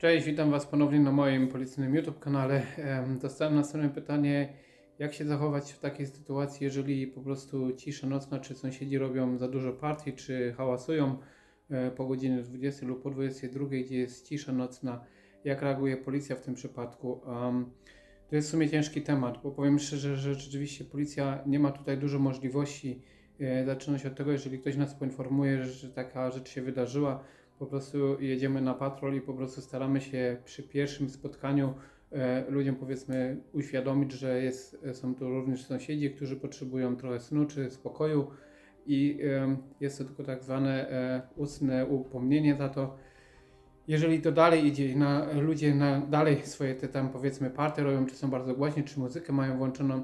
Cześć, witam Was ponownie na moim policyjnym YouTube kanale. Em, Dostałem następne pytanie, jak się zachować w takiej sytuacji, jeżeli po prostu cisza nocna, czy sąsiedzi robią za dużo partii, czy hałasują e, po godzinie 20 lub po 22, gdzie jest cisza nocna, jak reaguje policja w tym przypadku. To jest w sumie ciężki temat, bo powiem szczerze, że rzeczywiście policja nie ma tutaj dużo możliwości. E, Zaczyna się od tego, jeżeli ktoś nas poinformuje, że taka rzecz się wydarzyła, po prostu jedziemy na patrol i po prostu staramy się przy pierwszym spotkaniu e, ludziom powiedzmy uświadomić, że jest, są tu również sąsiedzi, którzy potrzebują trochę snu czy spokoju i jest to tylko tak zwane e, ustne upomnienie za to. Jeżeli to dalej idzie na, ludzie na, dalej swoje te tam powiedzmy party robią, czy są bardzo głośni, czy muzykę mają włączoną,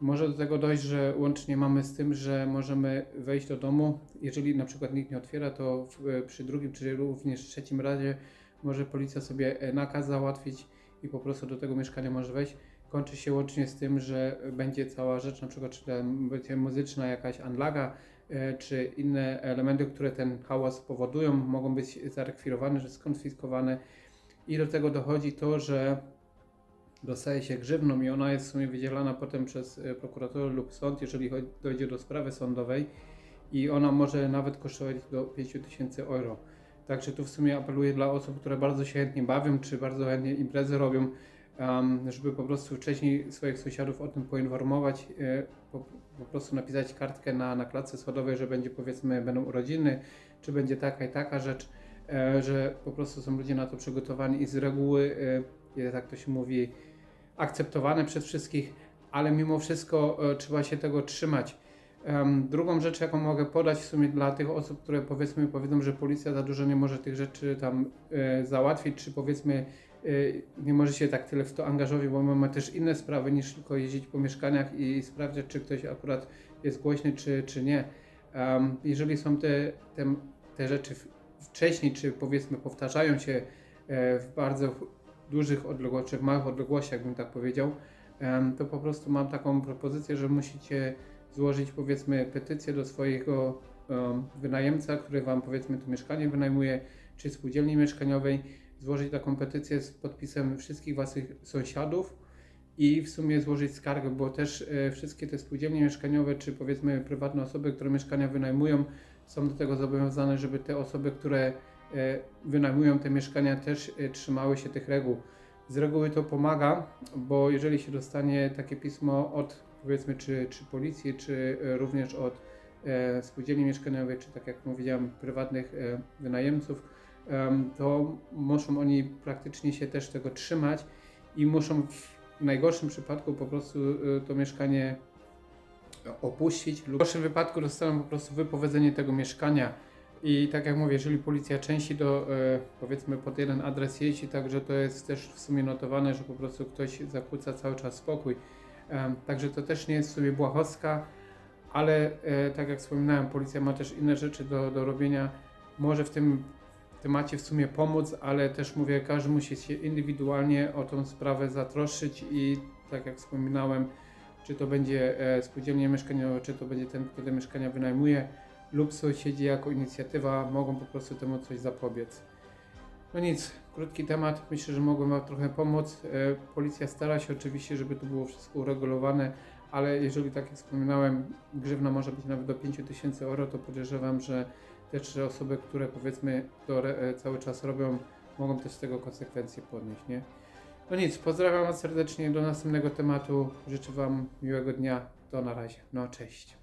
może do tego dojść, że łącznie mamy z tym, że możemy wejść do domu. Jeżeli na przykład nikt nie otwiera, to w, przy drugim czy również trzecim razie może policja sobie e, nakaz załatwić i po prostu do tego mieszkania może wejść. Kończy się łącznie z tym, że będzie cała rzecz, na przykład czy będzie muzyczna jakaś anlaga, e, czy inne elementy, które ten hałas powodują, mogą być zarekwirowane, że skonfiskowane. I do tego dochodzi to, że dostaje się grzywną i ona jest w sumie wydzielana potem przez e, prokuraturę lub sąd, jeżeli dojdzie do sprawy sądowej i ona może nawet kosztować do 5000 euro. Także tu w sumie apeluję dla osób, które bardzo się chętnie bawią, czy bardzo chętnie imprezy robią, żeby po prostu wcześniej swoich sąsiadów o tym poinformować, e, po, po prostu napisać kartkę na, na klatce schodowej, że będzie powiedzmy będą urodziny, czy będzie taka i taka rzecz, e, że po prostu są ludzie na to przygotowani i z reguły, jak to się mówi, akceptowane przez wszystkich, ale mimo wszystko e, trzeba się tego trzymać. Drugą rzecz, jaką mogę podać w sumie dla tych osób, które powiedzmy powiedzą, że policja za dużo nie może tych rzeczy tam e, załatwić, czy powiedzmy e, nie może się tak tyle w to angażować, bo mamy też inne sprawy niż tylko jeździć po mieszkaniach i sprawdzać, czy ktoś akurat jest głośny, czy, czy nie. Jeżeli są te, te, te rzeczy wcześniej, czy powiedzmy powtarzają się w bardzo dużych odległościach, małych odległościach, bym tak powiedział, to po prostu mam taką propozycję, że musicie złożyć powiedzmy petycję do swojego em, wynajemca, który wam powiedzmy to mieszkanie wynajmuje, czy spółdzielni mieszkaniowej, złożyć taką petycję z podpisem wszystkich waszych sąsiadów i w sumie złożyć skargę, bo też e, wszystkie te spółdzielnie mieszkaniowe, czy powiedzmy prywatne osoby, które mieszkania wynajmują, są do tego zobowiązane, żeby te osoby, które wynajmują te mieszkania, też e, trzymały się tych reguł. Z reguły to pomaga, bo jeżeli się dostanie takie pismo od powiedzmy czy, czy policji, czy e, również od e, spółdzielni mieszkaniowej, czy tak jak powiedziałem, prywatnych e, wynajemców, em, to muszą oni praktycznie się też tego trzymać i muszą w najgorszym przypadku po prostu e, to mieszkanie opuścić lub w gorszym wypadku dostaną po prostu wypowiedzenie tego mieszkania. I tak jak mówię, jeżeli policja części do e, powiedzmy pod jeden adres jeździ, także to jest też w sumie notowane, że po prostu ktoś zakłóca cały czas spokój. Także to też nie jest w sobie błahostka, ale e, tak jak wspominałem, policja ma też inne rzeczy do, do robienia. Może w tym temacie w sumie pomóc, ale też mówię, każdy musi się indywidualnie o tą sprawę zatroszczyć i tak jak wspominałem, czy to będzie e, spółdzielnie mieszkaniowe, czy to będzie ten, kto te mieszkania wynajmuje, lub sąsiedzi jako inicjatywa mogą po prostu temu coś zapobiec. No nic, krótki temat, myślę, że mogłem Wam trochę pomóc. E, Policja stara się oczywiście, żeby to było wszystko uregulowane, ale jeżeli tak jak wspominałem, grzywna może być nawet do 5000 euro, to podejrzewam, że te trzy osoby, które powiedzmy to e, cały czas robią, mogą też z tego konsekwencje podnieść, nie? No nic, pozdrawiam Was serdecznie do następnego tematu. Życzę Wam miłego dnia. Do na razie. No, cześć.